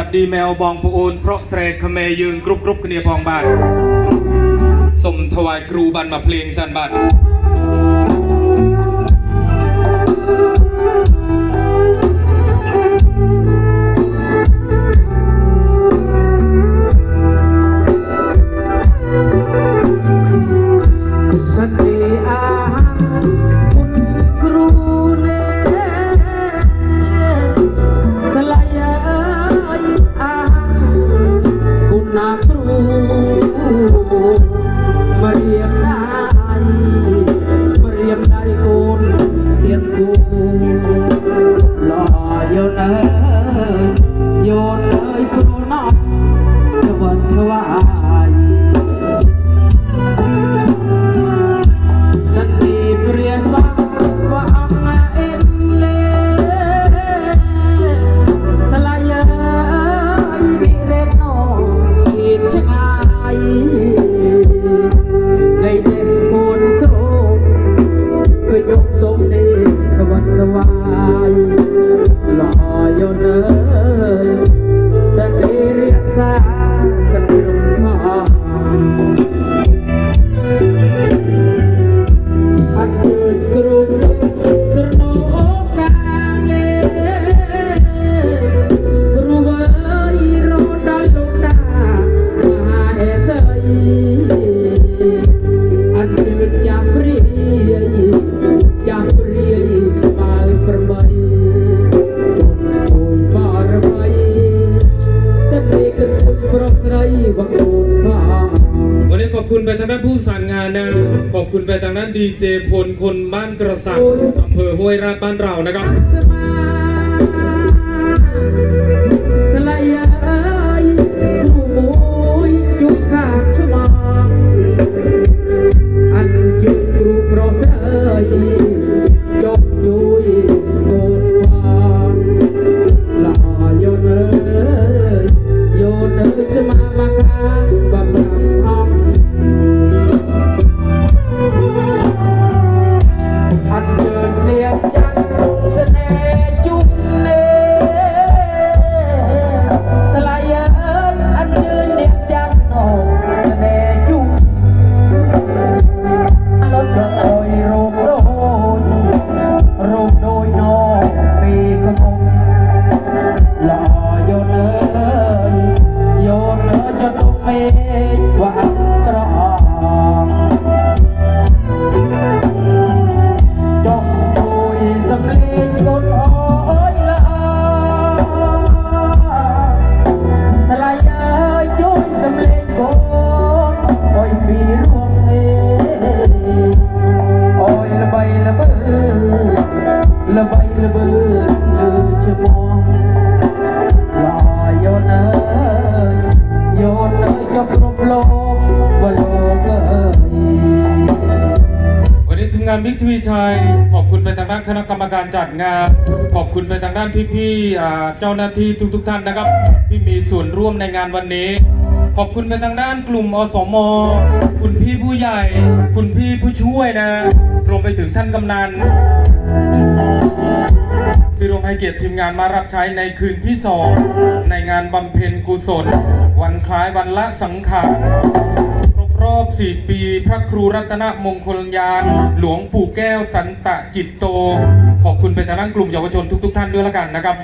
วัสดีแมวบองปูนเพราะเสรดเขเมยืนกรุบกรุบเนียพองบานสมถวายครูบันมาเพลงสันบัน គ្រូមករៀបដៃមករៀបដៃកូនទៀតគូល្អយល់ណាយល់ ไอ อบคุณไปทางด้านผู้สานงานนะ ขอบคุณไปทางด้านดีเจพลคนบ้านกระสังอำเภอห้วยราชบ้านเรานะครับ งานบิ๊กทวีชัย ขอบคุณไปทางด้านคณะกรรมการจัดงาน ขอบคุณไปทางด้านพี่ๆเจ้าหน้าที่ทุกๆท่านนะครับ ที่มีส่วนร่วมในงานวันนี้ ขอบคุณไปทางด้านกลุ่มอสม คุณพี่ผู้ใหญ่ คุณพี่ผู้ช่วยนะ รวมไปถึงท่านกำนันที่ร่วมให้เกียรติทีมงานมารับใช้ในคืนที่สองในงานบำเพ็ญกุศล วันคล้ายวันละสังขาร รอบสี่ปี พระครูรัตนมงคลยาน หลวงปู่แก้วสันตะจิตโต ขอบคุณไปทางด้านกลุ่มเยาวชนทุก ๆ ท่านด้วยละกันนะครับ